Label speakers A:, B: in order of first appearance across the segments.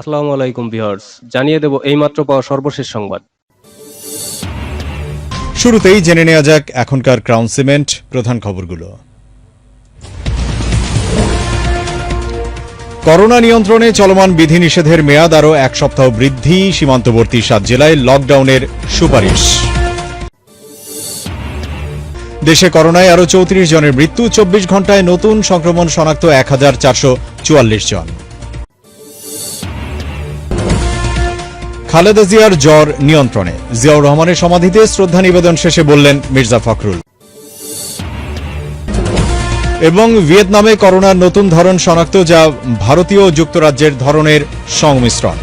A: আসসালামু আলাইকুম ভিউয়ার্স জানিয়ে দেব এইমাত্র পাওয়া সর্বশেষ সংবাদ শুরুতেই জেনে নেওয়া যাক এখনকার ক্রাউন সিমেন্ট প্রধান খবরগুলো করোনা নিয়ন্ত্রণে চলমান বিধিনিষেধের মেয়াদ আরও এক সপ্তাহ বৃদ্ধি সীমান্তবর্তী সাত জেলায় লকডাউনের সুপারিশ দেশে করোনায় আরও চৌত্রিশ জনের মৃত্যু চব্বিশ ঘণ্টায় নতুন সংক্রমণ শনাক্ত এক হাজার চারশো জন খালেদা জিয়ার জ্বর নিয়ন্ত্রণে জিয়াউর রহমানের সমাধিতে শ্রদ্ধা নিবেদন শেষে বললেন মির্জা ফখরুল এবং ভিয়েতনামে করোনার নতুন ধরন শনাক্ত যা ভারতীয় যুক্তরাজ্যের ধরনের সংমিশ্রণ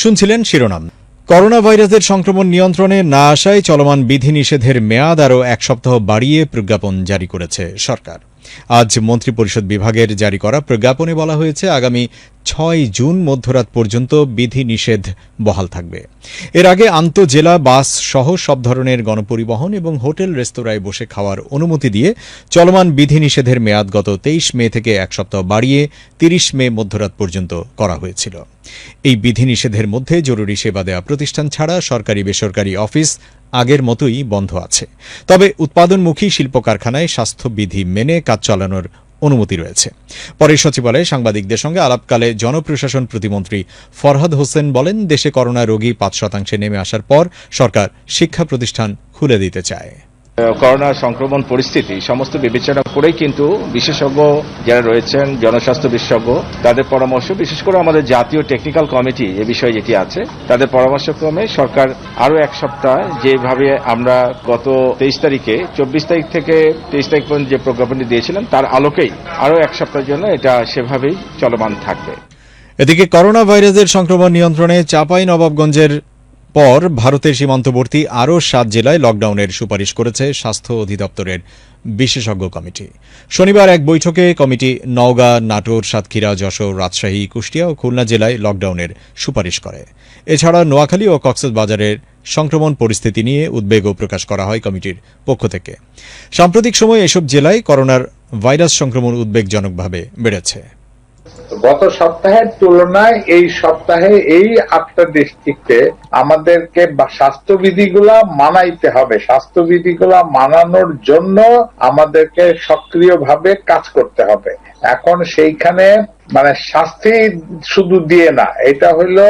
A: শুনছিলেন শিরোনাম করোনা ভাইরাসের সংক্রমণ নিয়ন্ত্রণে না আসায় চলমান বিধিনিষেধের মেয়াদ আরও এক সপ্তাহ বাড়িয়ে প্রজ্ঞাপন জারি করেছে সরকার আজ মন্ত্রিপরিষদ বিভাগের জারি করা প্রজ্ঞাপনে বলা হয়েছে আগামী ছয় জুন মধ্যরাত পর্যন্ত বিধি নিষেধ বহাল থাকবে এর আগে আন্তজেলা বাস সহ সব ধরনের গণপরিবহন এবং হোটেল রেস্তোরাঁয় বসে খাওয়ার অনুমতি দিয়ে চলমান বিধি নিষেধের মেয়াদ গত তেইশ মে থেকে এক সপ্তাহ বাড়িয়ে তিরিশ মে মধ্যরাত পর্যন্ত করা হয়েছিল এই বিধি নিষেধের মধ্যে জরুরি সেবা দেওয়া প্রতিষ্ঠান ছাড়া সরকারি বেসরকারি অফিস আগের মতোই বন্ধ আছে তবে উৎপাদনমুখী শিল্প কারখানায় স্বাস্থ্যবিধি মেনে কাজ চালানোর অনুমতি রয়েছে পরে সচিবালয়ে সাংবাদিকদের সঙ্গে আলাপকালে জনপ্রশাসন প্রতিমন্ত্রী ফরহাদ হোসেন বলেন দেশে করোনা রোগী পাঁচ শতাংশে নেমে আসার পর সরকার শিক্ষা প্রতিষ্ঠান খুলে দিতে চায়
B: করোনা সংক্রমণ পরিস্থিতি সমস্ত বিবেচনা করেই কিন্তু বিশেষজ্ঞ যারা রয়েছেন জনস্বাস্থ্য বিশেষজ্ঞ তাদের পরামর্শ বিশেষ করে আমাদের জাতীয় টেকনিক্যাল কমিটি এ বিষয়ে যেটি আছে তাদের পরামর্শক্রমে সরকার আরও এক সপ্তাহ যেভাবে আমরা গত তেইশ তারিখে চব্বিশ তারিখ থেকে তেইশ তারিখ পর্যন্ত যে প্রজ্ঞাপনটি দিয়েছিলেন তার আলোকেই আরও এক সপ্তাহের জন্য এটা সেভাবেই চলমান থাকবে
A: এদিকে করোনা ভাইরাসের সংক্রমণ নিয়ন্ত্রণে চাপাই নবাবগঞ্জের পর ভারতের সীমান্তবর্তী আরও সাত জেলায় লকডাউনের সুপারিশ করেছে স্বাস্থ্য অধিদপ্তরের বিশেষজ্ঞ কমিটি শনিবার এক বৈঠকে কমিটি নওগাঁ নাটোর সাতক্ষীরা যশোর রাজশাহী কুষ্টিয়া ও খুলনা জেলায় লকডাউনের সুপারিশ করে এছাড়া নোয়াখালী ও কক্সবাজারের সংক্রমণ পরিস্থিতি নিয়ে উদ্বেগও প্রকাশ করা হয় কমিটির পক্ষ থেকে সাম্প্রতিক সময়ে এসব জেলায় করোনার ভাইরাস সংক্রমণ উদ্বেগজনকভাবে বেড়েছে
C: গত সপ্তাহের তুলনায় এই সপ্তাহে এই আটটা ডিস্ট্রিক্টে আমাদেরকে স্বাস্থ্যবিধিগুলা মানাইতে হবে স্বাস্থ্যবিধিগুলা মানানোর জন্য আমাদেরকে সক্রিয়ভাবে কাজ করতে হবে এখন সেইখানে মানে শাস্তি শুধু দিয়ে না এটা হইলো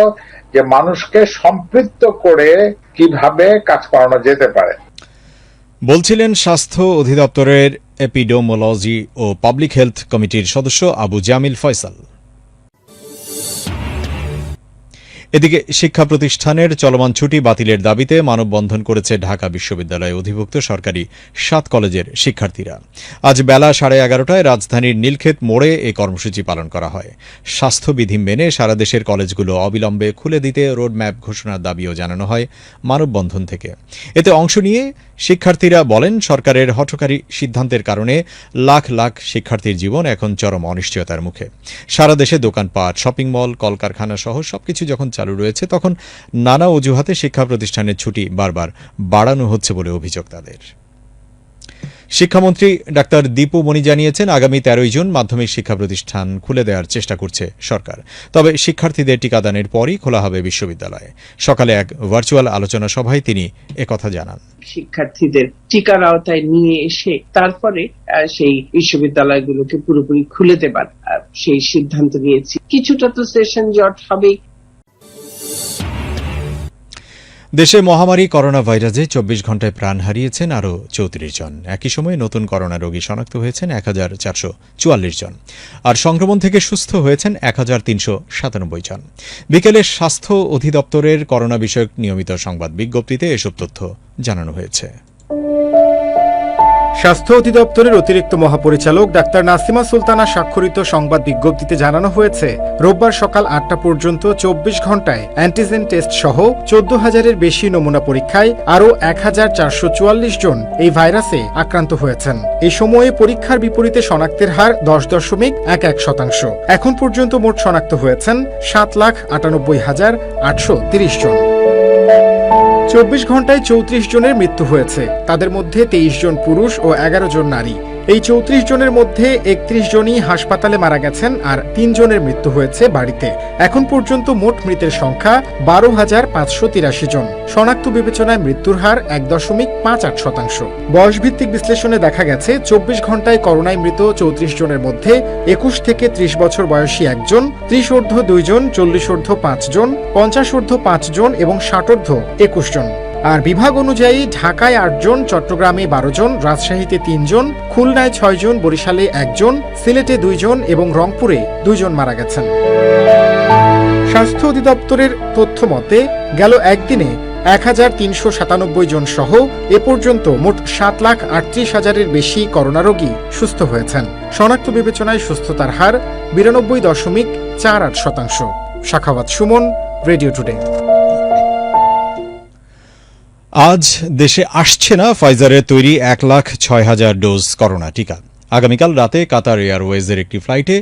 C: যে মানুষকে সম্পৃক্ত করে কিভাবে কাজ করানো যেতে পারে
A: বলছিলেন স্বাস্থ্য অধিদপ্তরের এপিডোমোলজি ও পাবলিক হেলথ কমিটির সদস্য আবু জামিল ফয়সাল এদিকে শিক্ষা প্রতিষ্ঠানের চলমান ছুটি বাতিলের দাবিতে মানববন্ধন করেছে ঢাকা বিশ্ববিদ্যালয়ে অধিভুক্ত সরকারি সাত কলেজের শিক্ষার্থীরা আজ বেলা সাড়ে এগারোটায় রাজধানীর নীলক্ষেত মোড়ে এ কর্মসূচি পালন করা হয় স্বাস্থ্যবিধি মেনে সারা দেশের কলেজগুলো অবিলম্বে খুলে দিতে রোডম্যাপ ঘোষণার দাবিও জানানো হয় মানববন্ধন থেকে এতে অংশ নিয়ে শিক্ষার্থীরা বলেন সরকারের হঠকারী সিদ্ধান্তের কারণে লাখ লাখ শিক্ষার্থীর জীবন এখন চরম অনিশ্চয়তার মুখে সারা দেশে দোকানপাট শপিং মল কলকারখানা সহ সবকিছু যখন চালু রয়েছে তখন নানা অজুহাতে শিক্ষা প্রতিষ্ঠানের ছুটি বারবার বাড়ানো হচ্ছে বলে অভিযোগ তাদের শিক্ষামন্ত্রী ডাক্তার দীপু মণি জানিয়েছেন আগামী তেরোই জুন মাধ্যমিক শিক্ষা প্রতিষ্ঠান খুলে দেওয়ার চেষ্টা করছে সরকার তবে শিক্ষার্থীদের টিকাদানের পরই খোলা হবে বিশ্ববিদ্যালয়ে সকালে এক ভার্চুয়াল আলোচনা সভায় তিনি একথা জানান
D: শিক্ষার্থীদের টিকার আওতায় নিয়ে এসে তারপরে সেই বিশ্ববিদ্যালয়গুলোকে পুরোপুরি খুলে দেবার সেই সিদ্ধান্ত নিয়েছি কিছুটা তো সেশন জট হবে
A: দেশে মহামারী করোনা ভাইরাসে চব্বিশ ঘন্টায় প্রাণ হারিয়েছেন আরও চৌত্রিশ জন একই সময়ে নতুন করোনা রোগী শনাক্ত হয়েছেন এক হাজার চারশো চুয়াল্লিশ জন আর সংক্রমণ থেকে সুস্থ হয়েছেন এক হাজার তিনশো সাতানব্বই জন বিকেলে স্বাস্থ্য অধিদপ্তরের করোনা বিষয়ক নিয়মিত সংবাদ বিজ্ঞপ্তিতে এসব তথ্য জানানো হয়েছে
E: স্বাস্থ্য অধিদপ্তরের অতিরিক্ত মহাপরিচালক ডাক্তার নাসিমা সুলতানা স্বাক্ষরিত সংবাদ বিজ্ঞপ্তিতে জানানো হয়েছে রোববার সকাল আটটা পর্যন্ত চব্বিশ ঘন্টায় অ্যান্টিজেন টেস্ট সহ চোদ্দ হাজারের বেশি নমুনা পরীক্ষায় আরও এক হাজার চারশো চুয়াল্লিশ জন এই ভাইরাসে আক্রান্ত হয়েছেন এই সময়ে পরীক্ষার বিপরীতে শনাক্তের হার দশ দশমিক এক এক শতাংশ এখন পর্যন্ত মোট শনাক্ত হয়েছেন সাত লাখ আটানব্বই হাজার আটশো তিরিশ জন চব্বিশ ঘন্টায় চৌত্রিশ জনের মৃত্যু হয়েছে তাদের মধ্যে তেইশ জন পুরুষ ও এগারো জন নারী এই চৌত্রিশ জনের মধ্যে একত্রিশ জনই হাসপাতালে মারা গেছেন আর তিন জনের মৃত্যু হয়েছে বাড়িতে এখন পর্যন্ত মোট মৃতের সংখ্যা বারো হাজার পাঁচশো তিরাশি জন শনাক্ত বিবেচনায় মৃত্যুর হার এক দশমিক পাঁচ আট শতাংশ বয়সভিত্তিক বিশ্লেষণে দেখা গেছে চব্বিশ ঘন্টায় করোনায় মৃত চৌত্রিশ জনের মধ্যে একুশ থেকে ত্রিশ বছর বয়সী একজন ত্রিশ ঊর্ধ্ব দুইজন চল্লিশ ঊর্ধ্ব পাঁচজন পঞ্চাশ ঊর্ধ্ব পাঁচজন এবং ষাটোর্ধ্ব একুশ জন আর বিভাগ অনুযায়ী ঢাকায় আটজন চট্টগ্রামে বারো জন রাজশাহীতে তিনজন খুলনায় ছয়জন বরিশালে একজন সিলেটে দুইজন এবং রংপুরে দুইজন মারা গেছেন স্বাস্থ্য অধিদপ্তরের তথ্য মতে গেল একদিনে এক হাজার তিনশো সাতানব্বই জন সহ এ পর্যন্ত মোট সাত লাখ আটত্রিশ হাজারের বেশি করোনা রোগী সুস্থ হয়েছেন শনাক্ত বিবেচনায় সুস্থতার হার বিরানব্বই দশমিক চার আট শতাংশ সাখাওয়াত সুমন রেডিও টুডে
A: আজ দেশে আসছে না ফাইজারের তৈরি এক লাখ ছয় হাজার ডোজ করোনা টিকা আগামীকাল রাতে কাতার এয়ারওয়েজের একটি ফ্লাইটে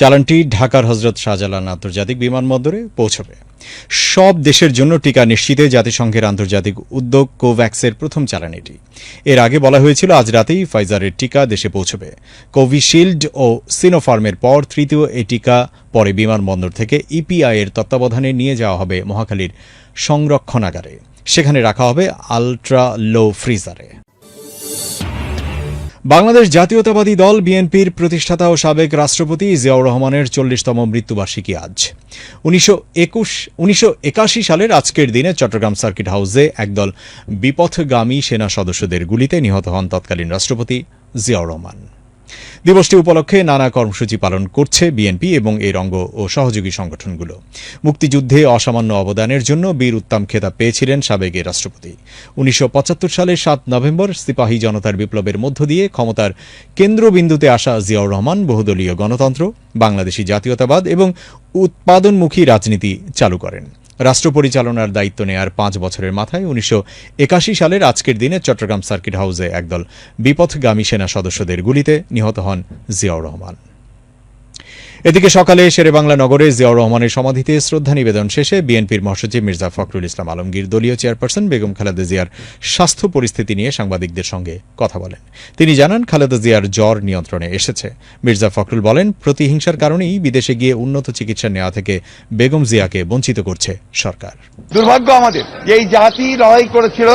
A: চালানটি ঢাকার হজরত শাহজালাল আন্তর্জাতিক বিমানবন্দরে পৌঁছবে সব দেশের জন্য টিকা নিশ্চিতে জাতিসংঘের আন্তর্জাতিক উদ্যোগ কোভ্যাক্সের প্রথম চালান এটি এর আগে বলা হয়েছিল আজ রাতেই ফাইজারের টিকা দেশে পৌঁছবে কোভিশিল্ড ও সিনোফার্মের পর তৃতীয় এ টিকা পরে বিমানবন্দর থেকে ইপিআই এর তত্ত্বাবধানে নিয়ে যাওয়া হবে মহাখালীর সংরক্ষণাগারে সেখানে রাখা হবে আলট্রা লো ফ্রিজারে বাংলাদেশ জাতীয়তাবাদী দল বিএনপির প্রতিষ্ঠাতা ও সাবেক রাষ্ট্রপতি জিয়াউর রহমানের চল্লিশতম মৃত্যুবার্ষিকী আজ উনিশশো সালের আজকের দিনে চট্টগ্রাম সার্কিট হাউসে একদল বিপথগামী সেনা সদস্যদের গুলিতে নিহত হন তৎকালীন রাষ্ট্রপতি জিয়াউর রহমান দিবসটি উপলক্ষে নানা কর্মসূচি পালন করছে বিএনপি এবং এর অঙ্গ ও সহযোগী সংগঠনগুলো মুক্তিযুদ্ধে অসামান্য অবদানের জন্য বীর উত্তম খেতাব পেয়েছিলেন সাবেক রাষ্ট্রপতি উনিশশো সালের সাত নভেম্বর সিপাহী জনতার বিপ্লবের মধ্য দিয়ে ক্ষমতার কেন্দ্রবিন্দুতে আসা জিয়াউর রহমান বহুদলীয় গণতন্ত্র বাংলাদেশি জাতীয়তাবাদ এবং উৎপাদনমুখী রাজনীতি চালু করেন রাষ্ট্র পরিচালনার দায়িত্ব নেয়ার পাঁচ বছরের মাথায় উনিশশো সালের আজকের দিনে চট্টগ্রাম সার্কিট হাউসে একদল বিপথগামী সেনা সদস্যদের গুলিতে নিহত হন জিয়াউর রহমান এদিকে সকালে শেরেবাংলা নগরে জিয়াউর রহমানের সমাধিতে শ্রদ্ধা নিবেদন শেষে বিএনপির মহাসচিব মির্জা ফখরুল ইসলাম আলমগীর দলীয় চেয়ারপারসন বেগম খালেদা জিয়ার স্বাস্থ্য পরিস্থিতি নিয়ে সাংবাদিকদের সঙ্গে কথা বলেন তিনি জানান খালেদা জিয়ার জ্বর নিয়ন্ত্রণে এসেছে মির্জা ফখরুল বলেন প্রতিহিংসার কারণেই বিদেশে গিয়ে উন্নত চিকিৎসা নেওয়া থেকে বেগম জিয়াকে বঞ্চিত করছে সরকার
C: দুর্ভাগ্য আমাদের এই জাতি লড়াই করেছিল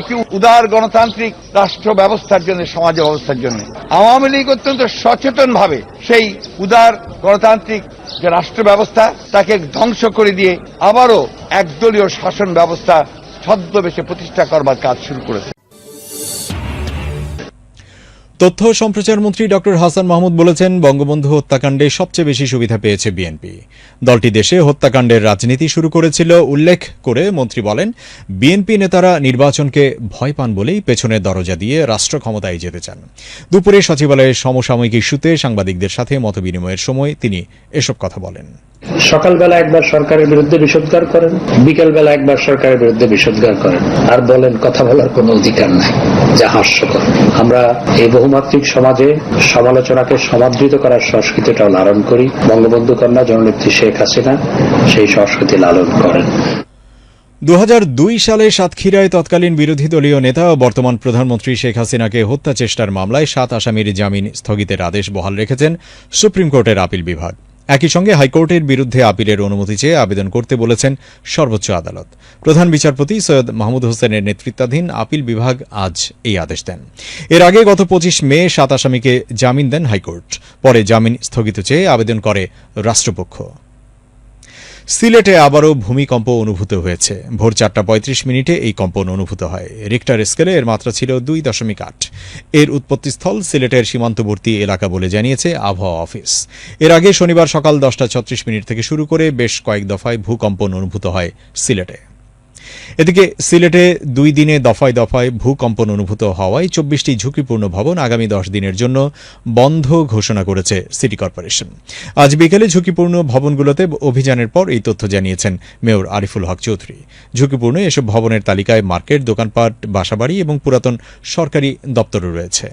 C: একটি উদার গণতান্ত্রিক রাষ্ট্র ব্যবস্থার জন্য সমাজ ব্যবস্থার জন্য আওয়ামী লীগ অত্যন্ত সচেতন ভাবে সেই উদার গণতান্ত্রিক যে রাষ্ট্র ব্যবস্থা তাকে ধ্বংস করে দিয়ে আবারও একদলীয় শাসন ব্যবস্থা ছদ্মবেশে প্রতিষ্ঠা করবার কাজ শুরু করেছে
A: তথ্য ও সম্প্রচার মন্ত্রী ডক্টর হাসান মাহমুদ বলেছেন বঙ্গবন্ধু হত্যাকাণ্ডে সবচেয়ে বেশি সুবিধা পেয়েছে বিএনপি দলটি দেশে হত্যাকাণ্ডের রাজনীতি শুরু করেছিল উল্লেখ করে মন্ত্রী বলেন বিএনপি নেতারা নির্বাচনকে ভয় পান বলেই পেছনের দরজা দিয়ে রাষ্ট্র ক্ষমতায় যেতে চান দুপুরে সচিবালয়ের সমসাময়িক ইস্যুতে সাংবাদিকদের সাথে মতবিনিময়ের সময় তিনি এসব কথা বলেন
F: সকালবেলা একবার সরকারের বিরুদ্ধে বিষোদ্গার করেন বিকেলবেলা একবার সরকারের বিরুদ্ধে বিষোদ্গার করেন আর বলেন কথা বলার কোন অধিকার নাই যা হাস্যকর আমরা এই বহুমাত্রিক সমাজে সমালোচনাকে সমাদৃত করার সংস্কৃতিটাও লালন করি বঙ্গবন্ধু কন্যা জননেত্রী শেখ হাসিনা সেই সংস্কৃতি লালন করেন
A: দু সালে সাতক্ষীরায় তৎকালীন বিরোধী দলীয় নেতা ও বর্তমান প্রধানমন্ত্রী শেখ হাসিনাকে হত্যা চেষ্টার মামলায় সাত আসামির জামিন স্থগিতের আদেশ বহাল রেখেছেন সুপ্রিম কোর্টের আপিল বিভাগ একই সঙ্গে হাইকোর্টের বিরুদ্ধে আপিলের অনুমতি চেয়ে আবেদন করতে বলেছেন সর্বোচ্চ আদালত প্রধান বিচারপতি সৈয়দ মাহমুদ হোসেনের নেতৃত্বাধীন আপিল বিভাগ আজ এই আদেশ দেন এর আগে গত পঁচিশ মে সাত আসামিকে জামিন দেন হাইকোর্ট পরে জামিন স্থগিত চেয়ে আবেদন করে রাষ্ট্রপক্ষ সিলেটে আবারও ভূমিকম্প অনুভূত হয়েছে ভোর চারটা পঁয়ত্রিশ মিনিটে এই কম্পন অনুভূত হয় রিক্টার স্কেলে এর মাত্রা ছিল দুই দশমিক আট এর উৎপত্তিস্থল সিলেটের সীমান্তবর্তী এলাকা বলে জানিয়েছে আবহাওয়া অফিস এর আগে শনিবার সকাল দশটা ছত্রিশ মিনিট থেকে শুরু করে বেশ কয়েক দফায় ভূকম্পন অনুভূত হয় সিলেটে এদিকে সিলেটে দুই দিনে দফায় দফায় ভূকম্পন অনুভূত হওয়ায় চব্বিশটি ঝুঁকিপূর্ণ ভবন আগামী দশ দিনের জন্য বন্ধ ঘোষণা করেছে সিটি কর্পোরেশন আজ বিকেলে ঝুঁকিপূর্ণ ভবনগুলোতে অভিযানের পর এই তথ্য জানিয়েছেন মেয়র আরিফুল হক চৌধুরী ঝুঁকিপূর্ণ এসব ভবনের তালিকায় মার্কেট দোকানপাট বাসাবাড়ি এবং পুরাতন সরকারি দপ্তরও রয়েছে